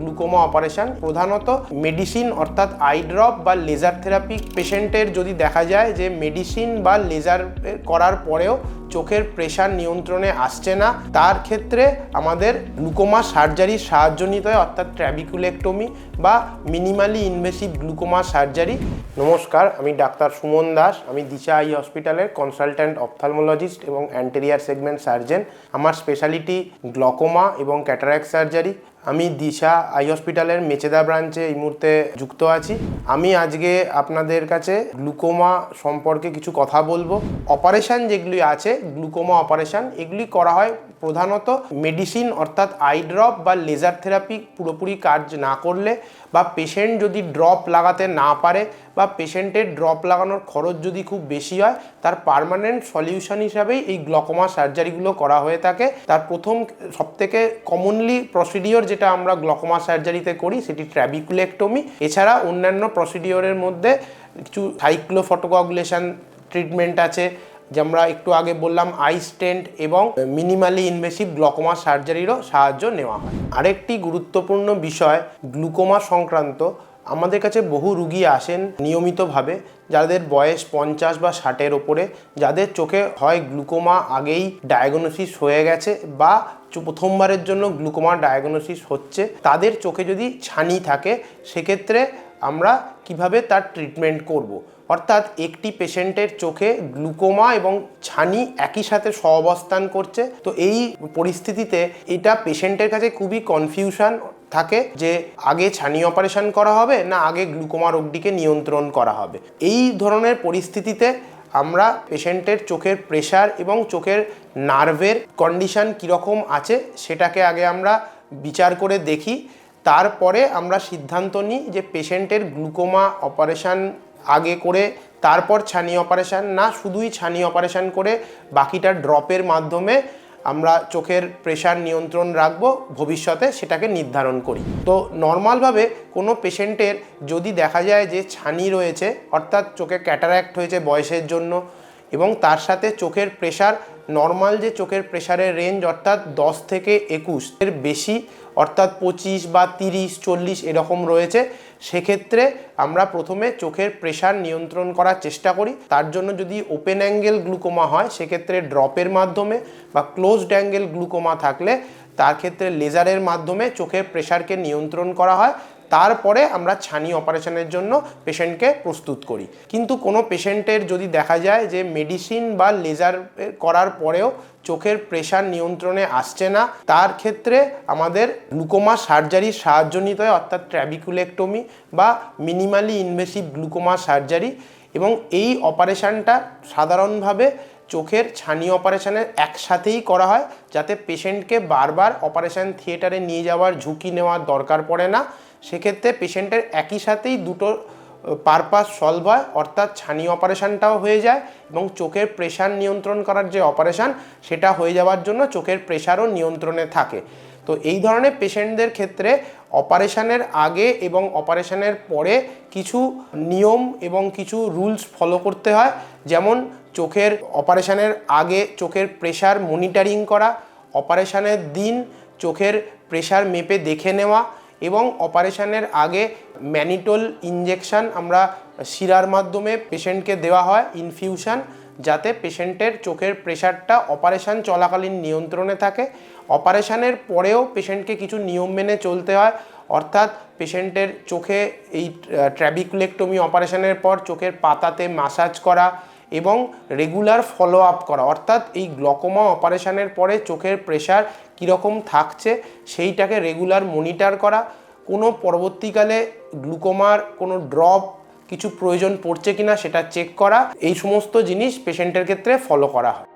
Glaucoma operation, প্রধানত medicine অর্থাৎ eye drop বা লেজার থেরাপি পেশেন্টের যদি দেখা যায় যে মেডিসিন বা লেজার করার পরেও চোখের প্রেশার নিয়ন্ত্রণে আসছে না, তার ক্ষেত্রে আমাদের গ্লুকোমা সার্জারির সাহায্য নিতে হয়, অর্থাৎ ট্র্যাবিকুলেক্টমি বা মিনিমালি ইনভেসিভ গ্লুকোমা সার্জারি নমস্কার, আমি ডাক্তার সুমন দাস, আমি দিশা আই হসপিটালের কনসালট্যান্ট অপথালমোলজিস্ট এবং অ্যান্টেরিয়ার সেগমেন্ট সার্জেন আমার স্পেশালিটি গ্লকোমা এবং ক্যাটারাক্ট সার্জারি আমি দিশা আই হসপিটালের মেচেদা ব্রাঞ্চে এই মুহূর্তে যুক্ত আছি। আমি আজকে আপনাদের কাছে গ্লুকোমা সম্পর্কে কিছু কথা বলব। অপারেশন যেগুলি আছে গ্লুকোমা অপারেশন, এগুলি করা হয় প্রধানত মেডিসিন অর্থাৎ আই ড্রপ বা লেজার থেরাপি পুরোপুরি কাজ না করলে বা পেশেন্ট যদি ড্রপ লাগাতে না পারে বা পেশেন্টের ড্রপ লাগানোর খরচ যদি খুব বেশি হয়, তার পারমানেন্ট সলিউশন হিসাবেই এই গ্লকোমা সার্জারিগুলো করা হয়ে থাকে। তার প্রথম সবথেকে কমনলি প্রসিডিওর যেটা আমরা গ্লকোমা সার্জারিতে করি, সেটি ট্র্যাবিকুলেক্টমি এছাড়া অন্যান্য প্রসিডিওরের মধ্যে কিছু সাইক্লোফটোকগুলেশন ট্রিটমেন্ট আছে যে আমরা একটু আগে বললাম আই স্টেন্ট এবং মিনিমালি ইনভেসিভ গ্লকোমা সার্জারিরও সাহায্য নেওয়া হয়। আরেকটি গুরুত্বপূর্ণ বিষয়, গ্লুকোমা সংক্রান্ত। আমাদের কাছে বহু রুগী আসেন নিয়মিতভাবে, যাদের বয়স পঞ্চাশ বা ষাটের ওপরে, যাদের চোখে হয় গ্লুকোমা আগেই ডায়াগনোসিস হয়ে গেছে বা প্রথমবারের জন্য গ্লুকোমা ডায়াগনোসিস হচ্ছে। তাদের চোখে যদি ছানি থাকে, সেক্ষেত্রে আমরা কীভাবে তার ট্রিটমেন্ট করব। অর্থাৎ একটি পেশেন্টের চোখে গ্লুকোমা এবং ছানি একই সাথে সহাবস্থান করছে। তো এই পরিস্থিতিতে এটা পেশেন্টের কাছে খুবই কনফিউশন থাকে যে আগে ছানি অপারেশন করা হবে না আগে গ্লুকোমা রোগটিকে নিয়ন্ত্রণ করা হবে। এই ধরনের পরিস্থিতিতে আমরা পেশেন্টের চোখের প্রেশার এবং চোখের নার্ভের কন্ডিশন কীরকম আছে সেটাকে আগে আমরা বিচার করে দেখি। তারপরে আমরা সিদ্ধান্ত নিই যে পেশেন্টের গ্লুকোমা অপারেশন আগে করে তারপর ছানি অপারেশান, না শুধুই ছানি অপারেশান করে, বাকিটা ড্রপের মাধ্যমে আমরা চোখের প্রেশার নিয়ন্ত্রণ রাখব, ভবিষ্যতে সেটাকে নির্ধারণ করি। তো নর্মালভাবে কোনো পেশেন্টের যদি দেখা যায় যে ছানি রয়েছে, অর্থাৎ চোখে ক্যাটারাক্ট হয়েছে বয়সের জন্য এবং তার সাথে চোখের প্রেশার নর্মাল যে চোখের প্রেশারের রেঞ্জ অর্থাৎ দশ থেকে একুশ এর বেশি, অর্থাৎ পঁচিশ বা তিরিশ, চল্লিশ এরকম রয়েছে, সেক্ষেত্রে আমরা প্রথমে চোখের প্রেশার নিয়ন্ত্রণ করার চেষ্টা করি। তার জন্য যদি ওপেন অ্যাঙ্গেল গ্লুকোমা হয়, সেক্ষেত্রে ড্রপের মাধ্যমে বা ক্লোজড অ্যাঙ্গেল গ্লুকোমা থাকলে, তার ক্ষেত্রে লেজারের মাধ্যমে চোখের প্রেশারকে নিয়ন্ত্রণ করা হয়। তারপরে আমরা ছানি অপারেশনের জন্য পেশেন্টকে প্রস্তুত করি। কিন্তু কোনো পেশেন্টের যদি দেখা যায় যে মেডিসিন বা লেজার করার পরেও চোখের প্রেশার নিয়ন্ত্রণে আসছে না, তার ক্ষেত্রে আমাদের গ্লুকোমা সার্জারির সাহায্য নিতে হয়, অর্থাৎ ট্র্যাবিকুলেক্টমি বা মিনিমালি ইনভেসিভ গ্লুকোমা সার্জারি এবং এই অপারেশনটা সাধারণভাবে চোখের ছানি অপারেশনের একসাথেই করা হয়, যাতে পেশেন্টকে বারবার অপারেশন থিয়েটারে নিয়ে যাওয়ার ঝুঁকি নেওয়ার দরকার পড়ে না। সেক্ষেত্রে পেশেন্টের একই সাথেই দুটো পারপাস সলভ হয়, অর্থাৎ ছানি অপারেশনটাও হয়ে যায় এবং চোখের প্রেশার নিয়ন্ত্রণ করার যে অপারেশন, সেটা হয়ে যাওয়ার জন্য চোখের প্রেশারও নিয়ন্ত্রণে থাকে। তো এই ধরনের পেশেন্টদের ক্ষেত্রে অপারেশানের আগে এবং অপারেশানের পরে কিছু নিয়ম এবং কিছু রুলস ফলো করতে হয়। যেমন চোখের অপারেশানের আগে চোখের প্রেশার মনিটারিং করা, অপারেশানের দিন চোখের প্রেশার মেপে দেখে নেওয়া এবং অপারেশনের আগে ম্যানিটোল ইঞ্জেকশন আমরা শিরার মাধ্যমে পেশেন্টকে দেওয়া হয় ইনফিউশন যাতে পেশেন্টের চোখের প্রেশারটা অপারেশান চলাকালীন নিয়ন্ত্রণে থাকে। অপারেশানের পরেও পেশেন্টকে কিছু নিয়ম মেনে চলতে হয়, অর্থাৎ পেশেন্টের চোখে এই ট্র্যাবিকুলেক্টমি অপারেশনের পর চোখের পাতাতে মাসাজ করা এবং রেগুলার ফলো আপ করা। অর্থাৎ এই গ্লকোমা অপারেশানের পরে চোখের প্রেশার কীরকম থাকছে, সেইটাকে রেগুলার মনিটার করা। কোনো পরবর্তীকালে গ্লুকোমার কোনো ড্রপ কিছু প্রয়োজন পড়ছে কিনা সেটা চেক করা। এই সমস্ত জিনিস পেশেন্টের ক্ষেত্রে ফলো করা হয়।